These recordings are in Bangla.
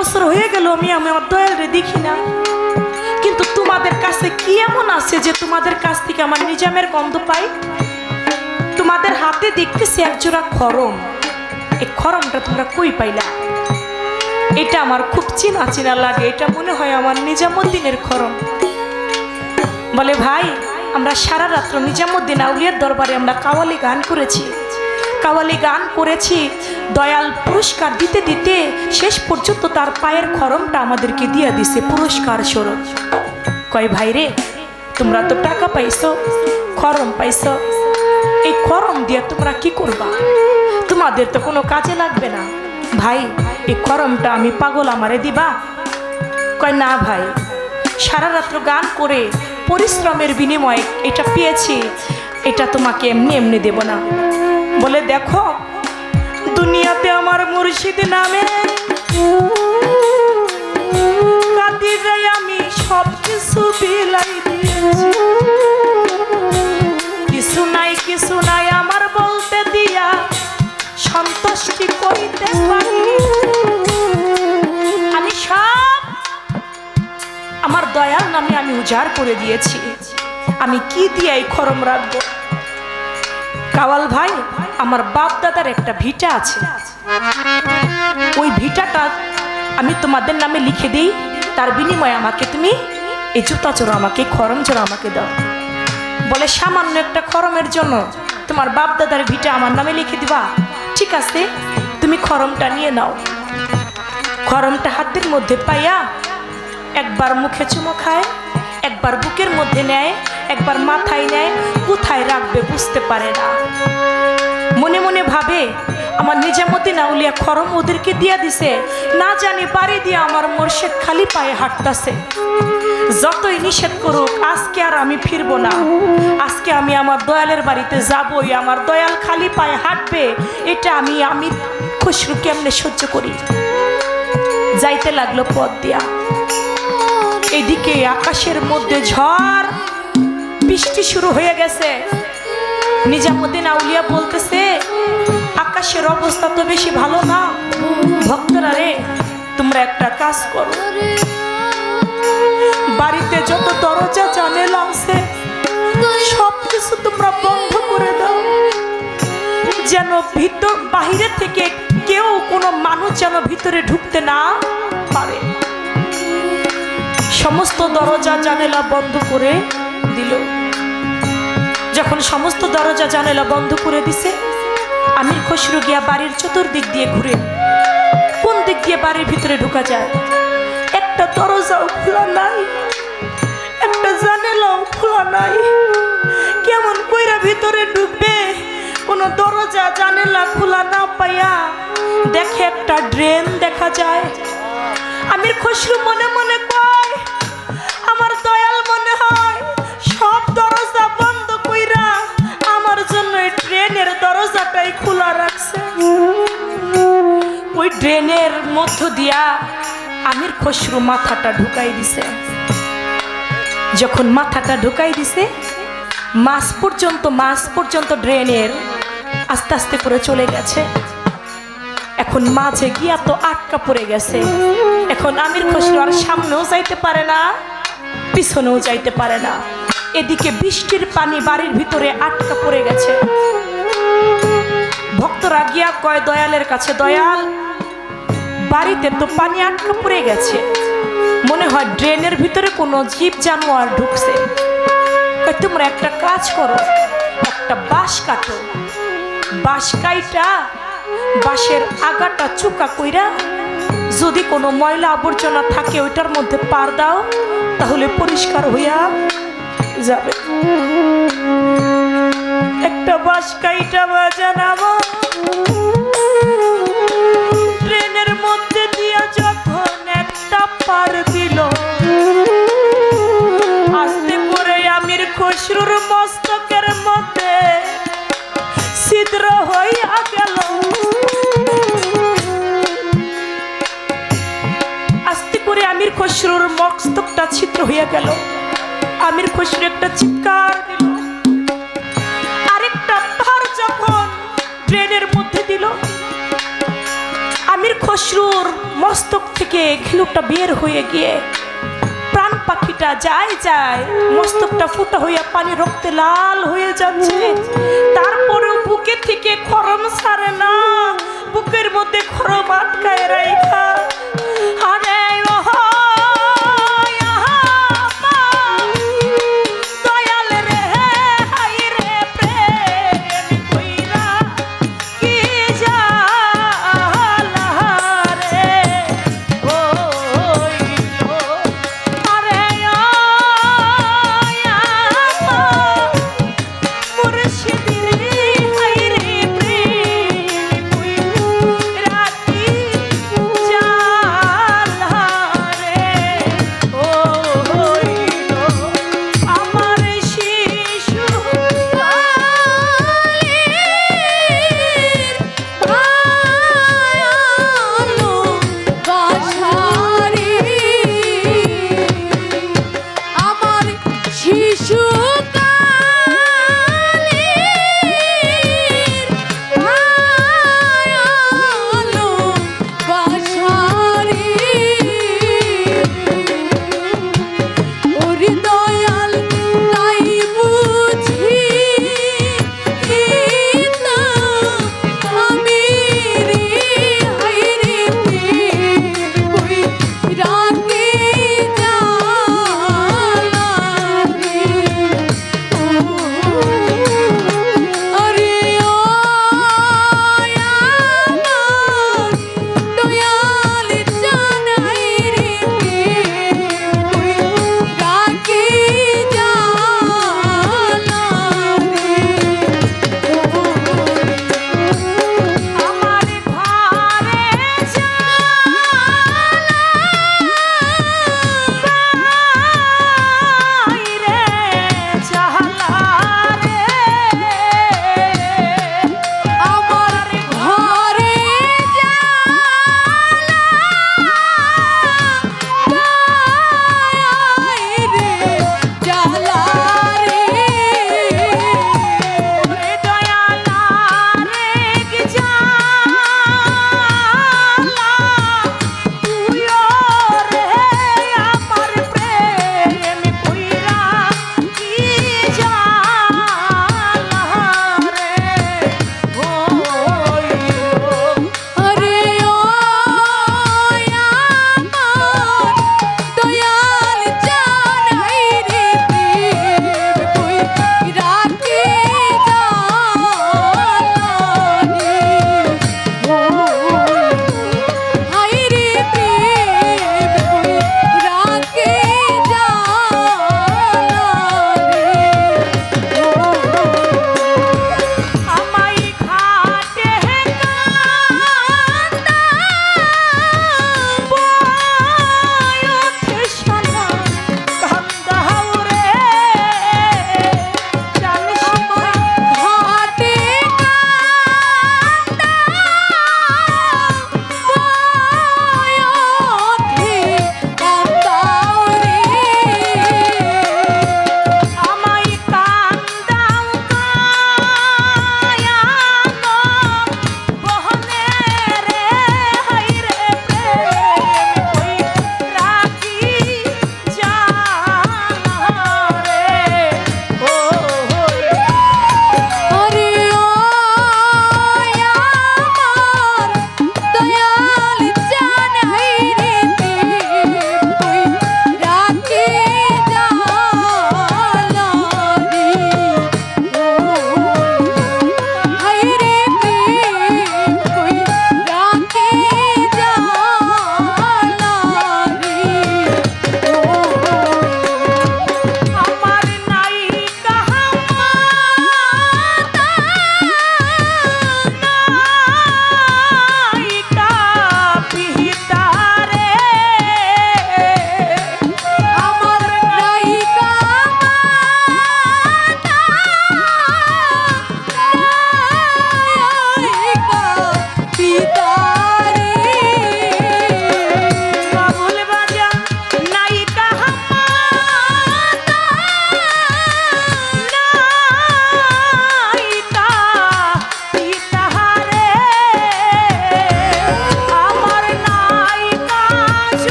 বছর হয়ে গেল, আমি আমার দয়ালরে দেখি না। কিন্তু তোমাদের কাছে কি এমন আছে যে তোমাদের কাছ থেকে আমার নিজামের গন্ধ পাই? তোমাদের হাতে দেখতেছি একজোড়া খরম। এই খরমটা তোমরা কই পাইলা? এটা আমার খুব চেনা চেনা লাগে, এটা মনে হয় আমার নিজামুদ্দিনের খরম। বলে, ভাই, আমরা সারা রাত্র নিজামুদ্দিন আউলিয়ার দরবারে আমরা কাওয়ালি গান করেছি। কাওয়ালি গান করেছি। দয়াল পুরস্কার দিতে দিতে শেষ পর্যন্ত তার পায়ের খরমটা আমাদেরকে দিয়ে দিছে পুরস্কার স্বরূপ। কয়, ভাই রে, তোমরা তো টাকা পাইছো, খরম পাইছো। এই খরম দিয়ে তোমরা কি করবা? তোমাদের তো কোনো কাজে লাগবে না। ভাই, এই খরমটা আমি পাগল আমারে দিবা? কয়, না ভাই, সারা রাত্র গান করে পরিশ্রমের বিনিময়ে এটা পেয়েছি। এটা তোমাকে এমনি এমনি দেব না। বলে, দেখো, দুনিয়াতে আমার মুর্শিদ নামে। আমি সব কিছু বিলাই দিয়েছি। কিছু নাই কিছু নাই আমার বলতে দিয়া, সন্তুষ্টি করিতে পারি। আমি সব, আমার দয়াল নামে আমি উজাড় করে দিয়েছি। আমি কি দিয়ে এই খরম রাখব? কাওয়াল ভাই আমার বাপ দাদার একটা ভিটা আছে। ওই ভিটাটা আমি তোমাদের নামে লিখে দিই, তার বিনিময়ে আমাকে তুমি এই জুতা চোরা আমাকে, খরম চোরা আমাকে দাও। বলে, সামান্য একটা খরমের জন্য তোমার বাপ দাদার ভিটা আমার নামে লিখে দিবা। ঠিক আছে, তুমি খরমটা নিয়ে নাও। খরমটা হাতের মধ্যে পাইয়া একবার মুখে চুমো খায় একবার বুকের মধ্যে নেয়, একবার মাথায় নেয়, কোথায় রাখবে বুঝতে পারে না। মনে মনে ভাবে, আমার নিজামতি নাউলিয়া খরম ওদেরকে দিয়া দিছে, না জানি বাড়ি দিয়ে আমার মোর্শেদ খালি পায়ে হাঁটতাছে। যতই নিষেধ করুক, আজকে আর আমি ফিরবো না। আজকে আমি আমার দয়ালের বাড়িতে যাবই, আমার দয়াল খালি পায়ে হাঁটবে, এটা আমি আমি খুশরু কেমনে সহ্য করি? যাইতে লাগল পথ দিয়া। এদিকে আকাশের মধ্যে ঝড়, বৃষ্টি শুরু হয়ে গেছে। নিজামুদ্দিন আউলিয়া বলতেছে, আকাশের অবস্থা তো বেশি ভালো না। ভক্তরা রে, তোমরা একটা কাজ করো। বাড়িতে যত দরজা, জানেলা আছে সব কিছু তোমরা বন্ধ করে দাও। যেন ভিতর, বাহিরে থেকে কেউ কোনো মানুষ যেন ভিতরে ঢুকতে না পারে। সমস্ত দরজা জানেলা বন্ধ করে দিল। যখন সমস্ত দরজা জানেলা বন্ধ করে দিছে, আমির খসরু গিয়া বাড়ির চতুর্দিক দিয়ে ঘুরে কোন দিক দিয়ে বাড়ির ভিতরে ঢুকা যায়? একটা দরজাও খোলা নাই, একটা জানেলাও খোলা নাই। কেমন কইরা ভিতরে ঢুকবে? কোনো দরজা, জানেলা খোলা না পাইয়া দেখে একটা ড্রেন দেখা যায়। আমির খসরু মনে মনে দরজাটাই খোলা রাখছে। ওই ড্রেনের মধ্য দিয়া আমির খসরু মাথাটা ঢুকাই দিছে। যখন মাথাটা ঢুকাই দিছে মাস পর্যন্ত মাস পর্যন্ত ড্রেনের আস্তে আস্তে করে চলে গেছে। এখন মাঝে গিয়া তো আটকা পড়ে গেছে। এখন আমির খসরু আর সামনেও যাইতে পারে না, পিছনেও যাইতে পারে না। এদিকে বৃষ্টির পানি বাড়ির ভিতরে আটকা পড়ে গেছে। ভক্তরা গিয়া কয়, দয়ালের কাছে দয়াল, বাড়িতে তো পানি আটকা পড়ে গেছে। মনে হয় ড্রেনের ভিতরে কোনো জীব জানোয়ার ঢুকছে। তোমরা একটা কাজ করো, একটা বাঁশ কাটো। বাঁশ কাইটা, বাঁশের আগাটা চুকা কইরা যদি কোনো ময়লা আবর্জনা থাকে ওইটার মধ্যে পার দাও, তাহলে পরিষ্কার হইয়া যাবে। একটা বাঁশ কাইটা বাজানাবো ট্রেনের পার দিল আস্তে করে আমির খসরুর মস্তকের মধ্যে ছিদ্র হইয়া গেল। আমির খসরুর মস্তকটা ছিদ্র হইয়া গেল। আমির খসরু একটা চিৎকার দিল। আরেকটা পার যখন ট্রেনের আমির খসরুর মস্তক থেকে ঘিলুকটা বের হয়ে গিয়ে প্রাণ পাখিটা যায় যায় মস্তকটা ফুটা হইয়া পানি রক্তে লাল হয়ে যাচ্ছে। তারপরেও বুকে থেকে খরম সারে না, বুকের মধ্যে খরম আটকায় রাইখা। আরে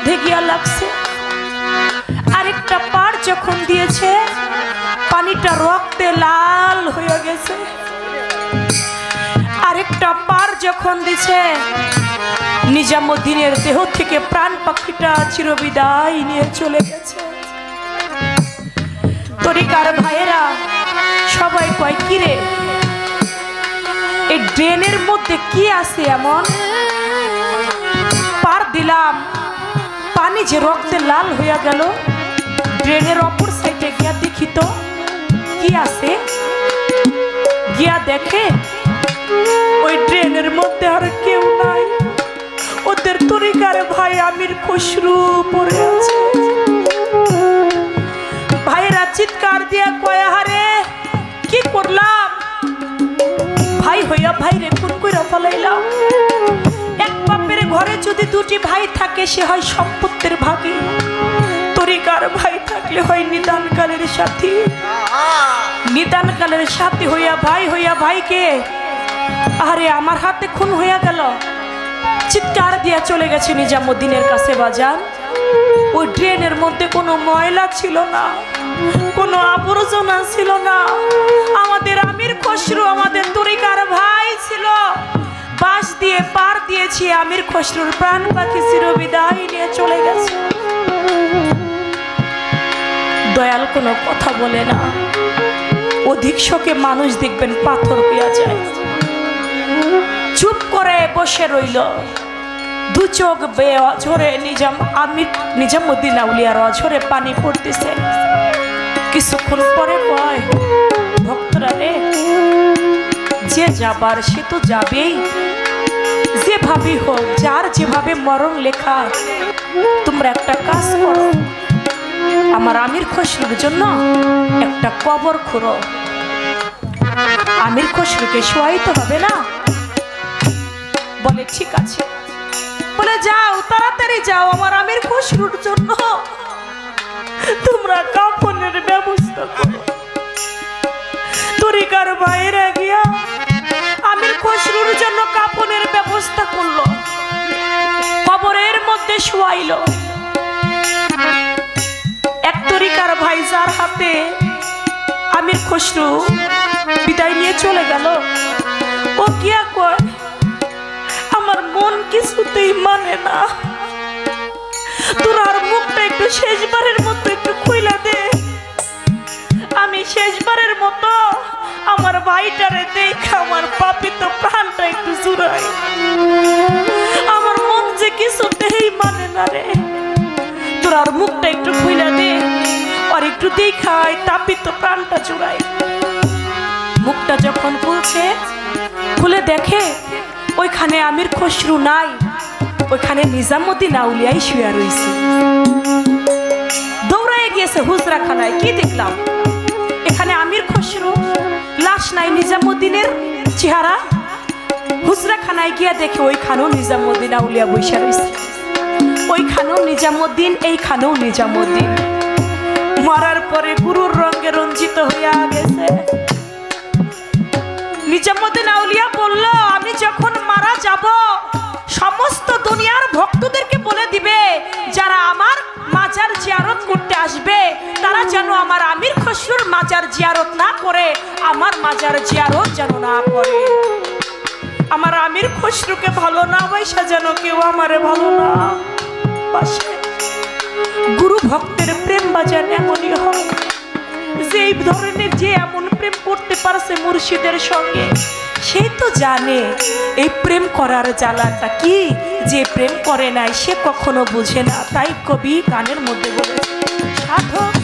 মধ্যে গিয়া লাগছে। আরেকটা পার যখন দিয়েছে, পানিটা রক্তে লাল হয়ে গেছে। আরেকটা পার যখন দিছে, নিজামুদ্দিনের দেহ থেকে প্রাণ পাখিটা চিরবিদায় নিয়ে চলে গেছে। তরিকার ভাইয়েরা, সবাই কয় কিরে এই ড্রেনের মধ্যে কি আছে এমন? পার দিলাম। পানি যে রক্তে লাল হইয়া গেল, ড্রেনের অপর সাইডে গিয়া দেখিত কি আছে? গিয়া দেখে, ওই ড্রেনের মধ্যে আর কেউ নাই। ওদের তরিকার ভাই আমির খসরু পড়ে আছে। ভাইরা চিৎকার দিয়া কয়া হারে কি করলাম? ভাই হইয়া ভাই রে খুন কইরা ফলাইলাম। ঘরে যদি দুটি ভাই থাকে, সে হয় সম্পত্তির ভাগী। তরিকার ভাই থাকলে হয় নিদানকালের সাথী। নিদানকালের সাথী হইয়া ভাই হইয়া ভাইকে আরে আমার হাতে খুন হইয়া গেল। চিৎকার দিয়া চলে গেছে নিজামুদ্দিনের কাছে বাজান। ওই ড্রেনের মধ্যে কোনো ময়লা ছিল না, কোনো আবর্জনা ছিল না। আমাদের আমির খসরু আমির খসরুর প্রাণ পাখি চির বিদায় নিয়ে চলে গেছে। দয়াল কোনো কথা বলে না। অধিক শোকে মানুষ দেখবেন পাথর হইয়া যায়। চুপ করে বসে রইল। দু চোখ বেয়ে অঝরে নিজাম আমি নিজামুদ্দিন আউলিয়ার অঝরে পানি পড়তেছে। কিছুক্ষণ পরে কয়, ভক্তরা রে, যে যাবার সে তো যাবেই। যেভাবে হোক, যার যেভাবে মরণ লেখা তোমরা একটা কাজ করো। আমার আমির খসরুর জন্য একটা কবর খুঁড়ো। আমির খসরুকে শোয়াইতে হবে না? বলে, ঠিক আছে। বলে, যাও, তাড়াতাড়ি যাও আমার আমির খসরুর জন্য। তোমরা কাপনের ব্যবস্থা করো। তরিকার বাইরে গিয়া আমির খসরুর জন্য ব্যবস্থা করল। কবরের মধ্যে শোয়াইলো। এক তরিকার ভাই যার হাতে আমির খসরু বিদায় নিয়ে চলে গেল। ও গিয়া কয়, আমার মন কিছুতেই মানে না। তোর আর মুখটা একটু শেষবারের মতো আমার ভাইটারে দেখে আমার পাপিত প্রাণটা একটু জুড়াই আমার মন যে কিছুতেই মানে না রে। তোর আর মুখটা একটু খুইলা দে আর একটু দেখাই তাপিত প্রাণটা মুখটা যখন খুলছে, খুলে দেখে, ওইখানে আমির খসরু নাই, ওইখানে নিজামুদ্দিন আউলিয়াই শুয়ে রয়েছে দৌড়ায় গিয়েছে হুজরা খানায় কি দেখলাম? এখানে আমির খসরু লাশ নাই নিজামুদ্দিনের চেহারা। হুজরা খানায় গিয়া দেখে ওইখানেও নিজামুদ্দিন আউলিয়া বৈশা রয়েছে ওইখানেও নিজামুদ্দিন, এইখানেও নিজামুদ্দিন। মারার পরে গুরুর রঙে রঞ্জিত হইয়া গেছে। নিজামুদ্দিন আউলিয়া বলল, আমি যখন মারা যাব, সমস্ত দুনিয়ার ভক্তদেরকে বলে দিবে, যারা আমার মাজার জিয়ারত করতে আসবে, তারা যেন আমার আমির খসরুর মাজার জিয়ারত না করে, আমার মাজার জিয়ারত যেন না করে। আমার আমির খসরুকে ভালো না বৈশা যেন কেউ আমারে ভালো না গুরু ভক্তের প্রেম বাজার এমনই হয়। যে ধরনের যে এমন প্রেম করতে পারছে মুর্শিদের সঙ্গে সে তো জানে, এই প্রেম করার জ্বালাটা কি? যে প্রেম করে নাই, সে কখনো বুঝে না। তাই কবি গানের মধ্যে বলে সাধক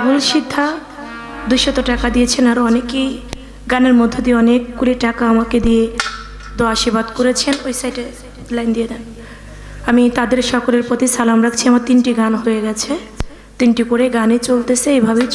বাবুল সিদ্ধা দুশত টাকা দিয়েছেন আর অনেকেই গানের মধ্য দিয়ে অনেক কুড়ি টাকা আমাকে দিয়ে তো আশীর্বাদ করেছেন। ওই সাইডে লাইন দিয়ে দেন। আমি তাদের সকলের প্রতি সালাম রাখছি। আমার তিনটি গান হয়ে গেছে। তিনটি করে গানে চলতেছে। এভাবেই